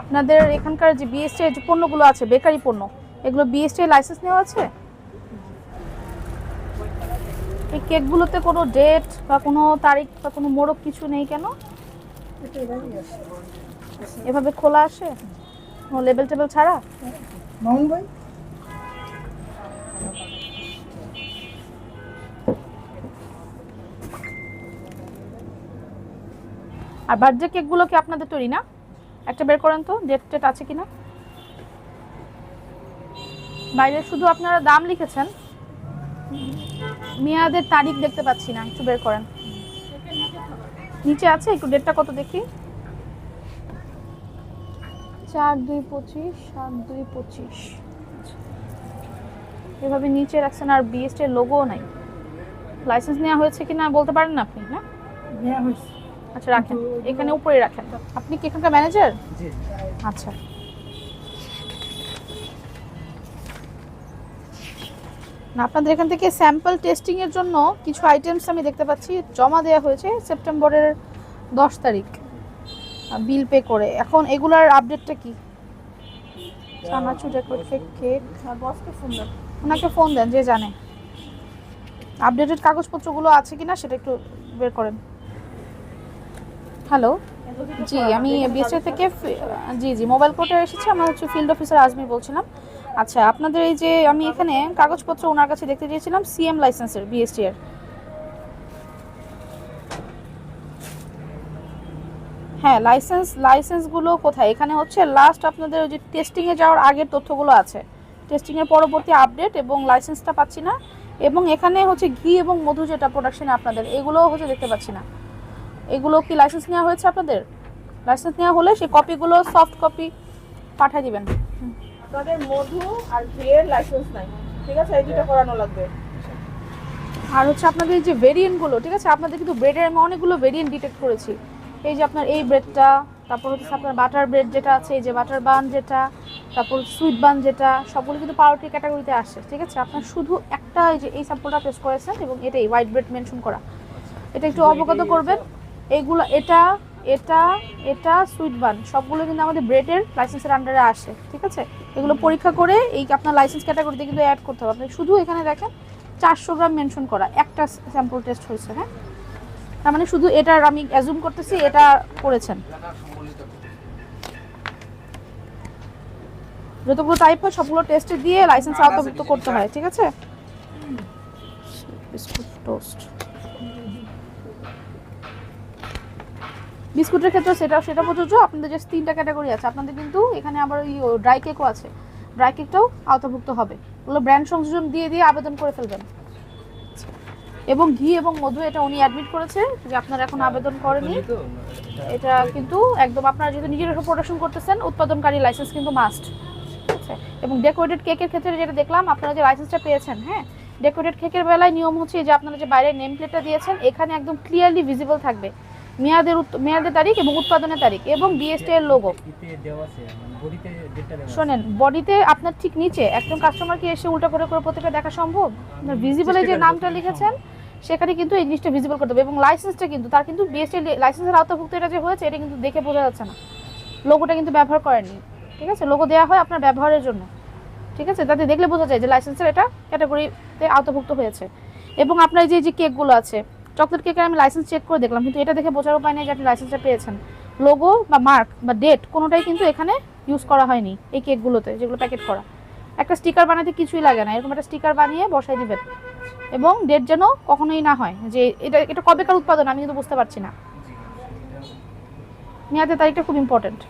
আপনাদের এখানকার যে বিএসটি যে পণ্যগুলো আছে বেকারি পণ্য এগুলো বিএসটি লাইসেন্স নেওয়া আছে? এই কেকগুলোতে কোনো ডেট বা কোনো তারিখ বা কোনো মোড়ক কিছু নেই কেন? এভাবে খোলা আসে? কোনো লেবেল টেবেল ছাড়া? মামুন ভাই আর বার্থডে কেকগুলো কি আপনাদের তৈরি না? একটা বের করেন তো ডেট টেট আছে কিনা? বাইরে শুধু আপনারা দাম লিখেছেন। মেয়াদের তারিখ দেখতে পাচ্ছি না, একটু বের করেন। নিচে আছে, একটু ডেটটা কত দেখি? চার দুই পঁচিশ, সাত দুই পঁচিশ। এভাবে নিচে রাখছেন, আর বিএসটি এর লোগো নাই। লাইসেন্স নেওয়া হয়েছে কিনা বলতে পারেন না আপনি, না? নেওয়া হয়েছে। আচ্ছা রাখেন। এখানে উপরে রাখেন। আপনি কি এখানকার ম্যানেজার জি। আচ্ছা। না আপনাদের এখান থেকে স্যাম্পল টেস্টিং এর জন্য কিছু আইটেমস আমি দেখতে পাচ্ছি। জমা দেওয়া হয়েছে সেপ্টেম্বরের দশ তারিখ। বিল পে করে। এখন এগুলার আপডেটটা কি? চানাচুর ডেকোরেট কেক বসকে ওনাকে ফোন দেন যে জানে। আপডেটেড কাগজপত্রগুলো আছে কিনা সেটা একটু বের করেন। হ্যালো জি, আমি বিএসএ থেকে জি জি মোবাইল কোর্টে এসেছি। আমার হচ্ছে ফিল্ড অফিসার আজমি বলছিলাম। আচ্ছা আপনাদের এই যে আমি এখানে কাগজপত্র ওনার কাছে দেখতে চেয়েছিলাম সিএম লাইসেন্সের বিএসটি এর হ্যাঁ লাইসেন্স লাইসেন্সগুলো কোথায়? এখানে হচ্ছে লাস্ট আপনাদের ওই যে টেস্টিংয়ে যাওয়ার আগের তথ্যগুলো আছে। টেস্টিংয়ের পরবর্তী আপডেট এবং লাইসেন্সটা পাচ্ছি না। এবং এখানে হচ্ছে ঘি এবং মধু যেটা প্রোডাকশানে আপনাদের, এগুলোও হচ্ছে দেখতে পাচ্ছি না। এগুলো কি লাইসেন্স নেওয়া হয়েছে আপনাদের? লাইসেন্স নেওয়া হলে সেই কপিগুলো সফট কপি পাঠিয়ে দিবেন। আপনাদের মধু আর ঘিয়ের লাইসেন্স নাই। ঠিক আছে? এই দুটো করানো লাগবে। আর হচ্ছে আপনাদের এই যে ভেরিয়েন্টগুলো ঠিক আছে? আপনাদের কিন্তু ব্রেডের আমি অনেকগুলো ভেরিয়েন্ট ডিটেক্ট করেছি। এই যে আপনার এই ব্রেডটা তারপর হচ্ছে আপনার বাটার ব্রেড যেটা আছে এই যে বাটার বান যেটা তারপর সুইট বান যেটা সবগুলো কিন্তু পাউরুটি ক্যাটাগরিতে আসে ঠিক আছে? আপনার শুধু একটা এই যে এই স্যাম্পলটা টেস্ট করেছেন এবং এটাই হোয়াইট ব্রেড মেনশন করা। এটা একটু অবগত করবেন। এইগুলো এটা এটা এটা, সুইট বান, সবগুলো কিন্তু আমাদের ব্রেডের লাইসেন্সের আন্ডারে আসে, ঠিক আছে? এগুলো পরীক্ষা করে এই আপনার লাইসেন্স ক্যাটাগরিতে কিন্তু অ্যাড করতে হবে। আপনি শুধু এখানে দেখেন, চারশো গ্রাম মেনশন করা, একটা স্যাম্পল টেস্ট হয়েছে হ্যাঁ? তার মানে শুধু এটার আমি অ্যাজুম করতেছি, এটা করেছেন। যতগুলো টাইপ হয়, সবগুলো টেস্টে দিয়ে লাইসেন্স আওতাভুক্ত করতে হয়, ঠিক আছে? টোস্ট বিস্কুটের ক্ষেত্রে সেটা সেটা প্রযোজ্য। আপনাদের যে তিনটা ক্যাটাগরি আছে। আপনাদের কিন্তু এখানে আবার ওই ড্রাই কেকও আছে। ড্রাই কেকটাও আওতাভুক্ত হবে। ওগুলো ব্র্যান্ড সংযোজন দিয়ে দিয়ে আবেদন করে ফেলবেন। এবং ঘি এবং মধু, এটা উনি অ্যাডমিট করেছে যে আপনারা এখন আবেদন করেনি এটা কিন্তু একদম আপনারা যেহেতু নিজের প্রোডাকশন করতেছেন, উৎপাদনকারী লাইসেন্স কিন্তু মাস্ট আছে এবং ডেকোরেটেড কেকের ক্ষেত্রে যেটা দেখলাম, আপনারা যে লাইসেন্সটা পেয়েছেন হ্যাঁ? ডেকোরেটেড কেকের বেলায় নিয়ম হচ্ছে যে আপনারা যে বাইরের নেম প্লেটটা দিয়েছেন, এখানে একদম ক্লিয়ারলি ভিজিবল থাকবে। মেয়াদের মেয়াদের তারিখ এবং উৎপাদনের তারিখ এবং বিএসটি এর লোগো। শোনেন বডিতে আপনার ঠিক নিচে একজন কাস্টমার কি এসে উল্টা করে করে প্রত্যেকটা দেখা সম্ভব? ভিজিবলে যে নামটা লিখেছেন সেখানে কিন্তু এই জিনিসটা ভিজিবল করতে হবে এবং লাইসেন্সটা কিন্তু তার কিন্তু বিএসটি লাইসেন্সের আওতাভুক্ত এটা যে হয়েছে এটা কিন্তু দেখে বোঝা যাচ্ছে না। লোগোটা কিন্তু ব্যবহার করেনি ঠিক আছে? লোগো দেওয়া হয় আপনার ব্যবহারের জন্য ঠিক আছে? তাতে দেখলে বোঝা যায় যে লাইসেন্সের এটা ক্যাটাগরিতে আওতাভুক্ত হয়েছে। এবং আপনার যে যে কেকগুলো আছে চকলেট কেকের আমি লাইসেন্স চেক করে দেখলাম কিন্তু এটা দেখে বোঝার উপায় নেই যে আপনি লাইসেন্সটা পেয়েছেন। লোগো বা মার্ক বা ডেট কোনোটাই কিন্তু এখানে ইউজ করা হয়নি এই কেকগুলোতে যেগুলো প্যাকেট করা। একটা স্টিকার বানাতে কিছুই লাগে না এরকম একটা স্টিকার বানিয়ে বসাই দিবেন। এবং ডেট যেন কখনোই না হয় যে এটা এটা কবেকার উৎপাদন আমি কিন্তু বুঝতে পারছি না। মেয়াদের তারিখটা খুব ইম্পর্টেন্ট